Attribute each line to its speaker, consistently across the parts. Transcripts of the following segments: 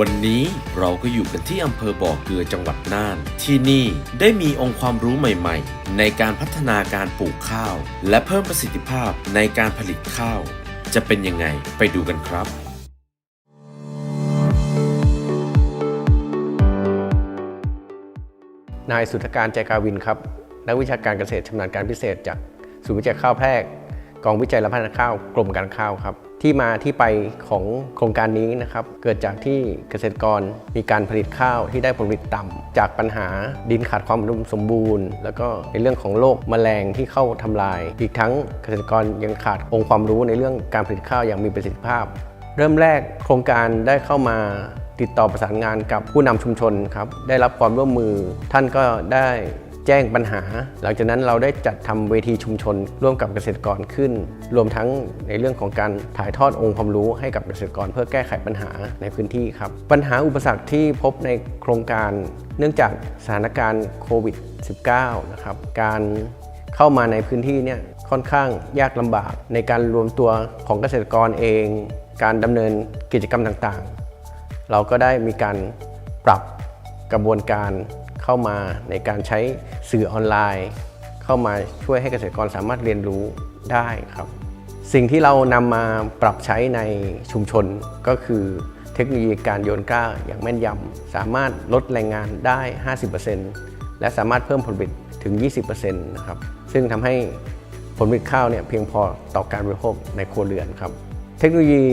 Speaker 1: วันนี้เราก็อยู่กันที่อำเภอบ่อเกลือจังหวัดน่าน ที่นี่ได้มีองค์ความรู้ใหม่ๆ ในการพัฒนาการปลูกข้าว และเพิ่มประสิทธิภาพในการผลิตข้าว จะเป็นยังไงไปดูกันครับ
Speaker 2: นายสุทธการใจกาวินครับนักวิชาการเกษตรชำนาญการพิเศษจากศูนย์วิจัยข้าวแพรกกองวิจัยและพัฒนาข้าวกรมการข้าวครับ ที่มาที่ไปของโครงการนี้นะครับ เกิดจากที่เกษตรกรมีการผลิตข้าวที่ได้ผลผลิตต่ำจากปัญหาดินขาดความอุดมสมบูรณ์ แล้วก็ในเรื่องของโรคแมลงที่เข้าทำลาย อีกทั้งเกษตรกรยังขาดองค์ความรู้ในเรื่องการผลิตข้าวอย่างมีประสิทธิภาพ เริ่มแรกโครงการได้เข้ามาติดต่อประสานงานกับผู้นำชุมชนครับได้รับความร่วมมือท่านก็ได้ แจ้งปัญหา หลังจากนั้นเราได้จัดทำเวทีชุมชน ร่วมกับเกษตรกรขึ้น รวมทั้งในเรื่องของการถ่ายทอดองค์ความรู้ให้กับเกษตรกร เพื่อแก้ไขปัญหาในพื้นที่ครับ ปัญหาอุปสรรคที่พบในโครงการเนื่องจากสถานการณ์โควิด -19 นะครับการเข้ามาในพื้นที่เนี่ยค่อนข้างยากลำบากในการรวมตัวของเกษตรกรเอง การดำเนินกิจกรรมต่างๆ เราก็ได้มีการปรับ กระบวนการเข้ามาในการใช้สื่อออนไลน์ เข้ามาช่วยให้เกษตรกรสามารถเรียนรู้ได้ครับ สิ่งที่เรานำมาปรับใช้ในชุมชนก็คือเทคโนโลยีการโยนกล้าอย่างแม่นยำสามารถลดแรงงานได้ 50%และสามารถเพิ่มผลผลิตถึง 20%นะครับซึ่งทำให้ผลผลิตข้าวเนี่ยเพียงพอต่อการบริโภคในครัวเรือนครับ เทคโนโลยี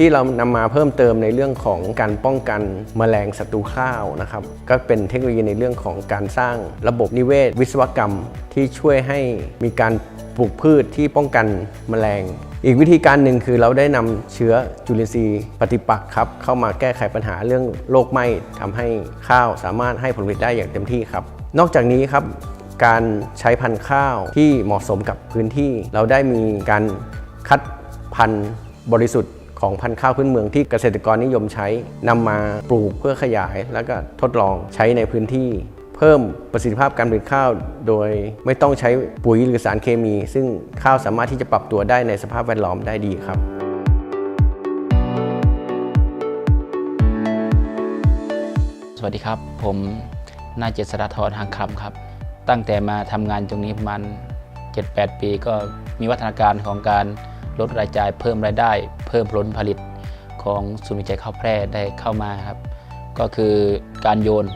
Speaker 2: ที่เรานำมาเพิ่มเติมในเรื่องของการป้องกันแมลงศัตรูข้าวนะครับ ก็เป็นเทคโนโลยีในเรื่องของการสร้างระบบนิเวศ วิศวกรรมที่ช่วยให้มีการปลูกพืชที่ป้องกันแมลง อีกวิธีการหนึ่งคือเราได้นำเชื้อจุลินทรีย์ปฏิปักษ์ครับ เข้ามาแก้ไขปัญหาเรื่องโรคไหม้ทำให้ข้าวสามารถให้ผลผลิตได้อย่างเต็มที่ครับ นอกจากนี้ครับการใช้พันธุ์ข้าวที่เหมาะสมกับพื้นที่ เราได้มีการคัดพันธุ์บริสุทธิ์ ของพันธุ์ข้าวพื้นเมืองที่เกษตรกรนิยมใช้นำมาปลูกเพื่อขยาย แล้วก็ทดลองใช้ในพื้นที่เพิ่มประสิทธิภาพการผลิตข้าวโดยไม่ต้องใช้ปุ๋ยหรือสารเคมี ซึ่งข้าวสามารถที่จะปรับตัวได้ในสภาพแวดล้อมได้ดีครับ
Speaker 3: สวัสดีครับ ผมนายเจษฎาธรหางคำครับ ตั้งแต่มาทำงานตรงนี้ประมาณ 7-8 ปีก็มีวัฒนาการของการ ลดรายจ่ายเพิ่มรายได้ เพิ่มผลผลิตของศูนย์วิจัยข้าวแพร่ได้เข้ามาครับก็คือการโยน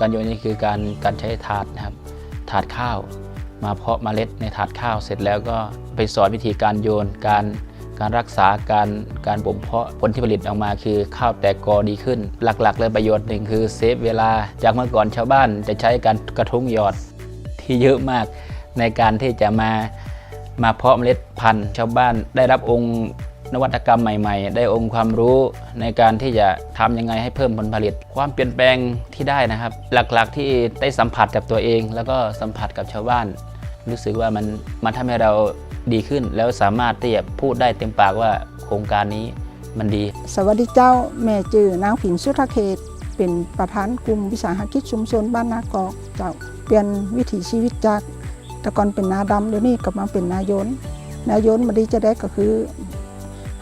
Speaker 3: การโยนนี่คือการการใช้ถาดนะครับถาดข้าว มาเพาะเมล็ดในถาดข้าวเสร็จแล้วก็ไปสอนวิธีการโยนการการรักษาการการบ่มเพาะผลที่ผลิตออกมาคือข้าวแตกกอดีขึ้น หลักๆ เลยประโยชน์หนึ่งคือเซฟเวลาจากเมื่อก่อนชาวบ้านจะใช้การกระทุ้งหยอดที่เยอะมากในการที่จะมา มาเพาะเมล็ดพันธุ์ ชาวบ้านได้รับองค์นวัตกรรมใหม่ๆ ได้องค์ความรู้ในการที่จะทำยังไงให้เพิ่มผลผลิต ความเปลี่ยนแปลงที่ได้นะครับ หลักๆที่ได้สัมผัสกับตัวเอง แล้วก็สัมผัสกับชาวบ้าน รู้สึกว่ามันมันทำให้เราดีขึ้น แล้วสามารถที่จะพูดได้เต็มปากว่าโครงการนี้มันดี
Speaker 4: สวัสดีเจ้าแม่จื่อนางผินสุทธเขต เป็นประธานกลุ่มวิสาหกิจชุมชนบ้านนากอกเจ้าเปลี่ยนวิถีชีวิตจาก แต่ก่อนเป็นนาดำเดี๋ยวนี้กลับมาเป็นนายนนายนมาดีจะได้ก็คือ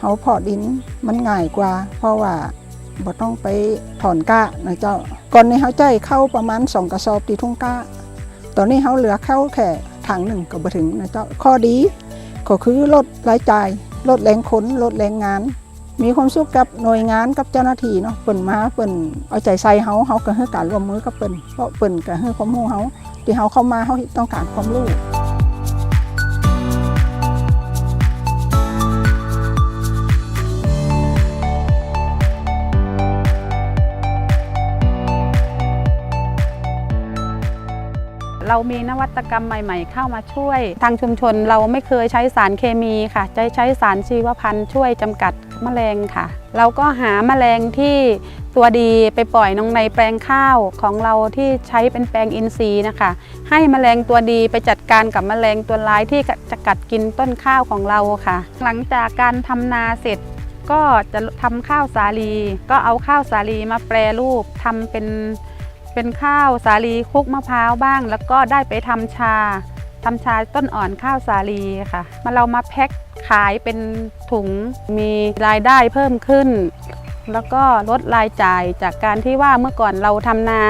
Speaker 4: เฮาเพาะดินมันง่ายกว่า เพราะว่าบ่ต้องไปถอนก้านะเจ้าก่อนนี้เฮาใจเข้าประมาณ2กระสอบตีทุ่งก้า ตอนนี้เฮาเหลือเข้าแค่ถังหนึ่งก็บ่ถึงนะเจ้าข้อดี ก็คือลดรายจ่ายลดแรงขนลดแรงงาน มีความสุขกับหน่วยงานกับเจ้าหน้าที่เนาะเปิ่นมาเปิ่นเอาใจใส่เฮาเฮาก็ให้การร่วมมือกับเปิ่นเพราะเปิ่นก็ให้ความรู้เฮาที่เฮาเข้ามาเฮาต้องการความรู้
Speaker 5: เรามีนวัตกรรมใหม่ ๆ เข้ามาช่วย ทางชุมชนเราไม่เคยใช้สารเคมีค่ะจะใช้สารชีวพันธุ์ช่วยจำกัดแมลงค่ะ เราก็หาแมลงที่ตัวดีไปปล่อยลงในแปลงข้าวของเราที่ใช้เป็นแปลงอินทรีย์นะคะ ให้แมลงตัวดีไปจัดการกับแมลงตัวร้ายที่จะกัดกินต้นข้าวของเราค่ะ หลังจากการทำนาเสร็จก็จะทำข้าวสาลี ก็เอาข้าวสาลีมาแปรรูปทำเป็น เป็นข้าวสาลีคลุกมะพร้าวบ้าง แล้วก็ได้ไปทำชาทำชาต้นอ่อนข้าวสาลีค่ะ มาเรามาแพ็คขายเป็นถุงมีรายได้เพิ่มขึ้น แล้วก็ลดรายจ่ายจากการที่ว่าเมื่อก่อนเราทำนา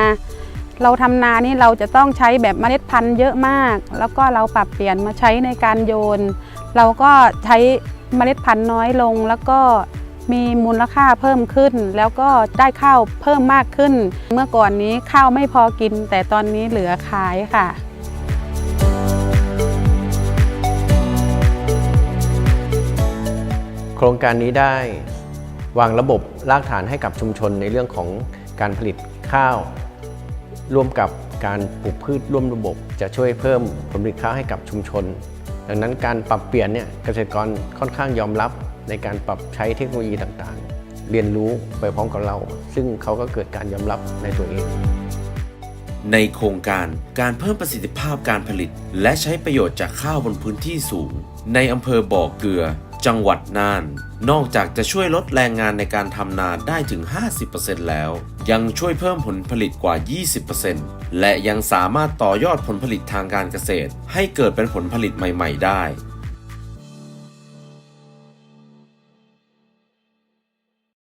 Speaker 5: เราทำนานี่เราจะต้องใช้แบบเมล็ดพันธุ์เยอะมาก แล้วก็เราปรับเปลี่ยนมาใช้ในการโยน เราก็ใช้เมล็ดพันธุ์น้อยลงแล้วก็ มีมูลค่าเพิ่มขึ้น แล้วก็ได้ข้าวเพิ่มมากขึ้น เมื่อก่อนนี้ข้าวไม่พอกิน แต่ตอนนี้เหลือขายค่ะ
Speaker 2: โครงการนี้ได้วางระบบรากฐานให้กับชุมชนในเรื่องของการผลิตข้าว ร่วมกับการปลูกพืชร่วมระบบ จะช่วยเพิ่มผลผลิตข้าวให้กับชุมชน ดังนั้นการปรับเปลี่ยนเนี่ยเกษตรกรค่อนข้างยอมรับ ในการปรับใช้เทคโนโลยีต่างๆ เรียนรู้ไปพร้อมกับเรา ซึ่งเขาก็เกิดการยอมรับในตัวเอง
Speaker 1: ในโครงการการเพิ่มประสิทธิภาพการผลิต และใช้ประโยชน์จากข้าวบนพื้นที่สูง ในอำเภอบ่อเกลือ จังหวัดน่าน นอกจากจะช่วยลดแรงงานในการทำนาได้ถึง 50%แล้ว ยังช่วยเพิ่มผลผลิตกว่า 20%และยังสามารถต่อยอดผลผลิตทางการเกษตร ให้เกิดเป็นผลผลิตใหม่ ๆ ได้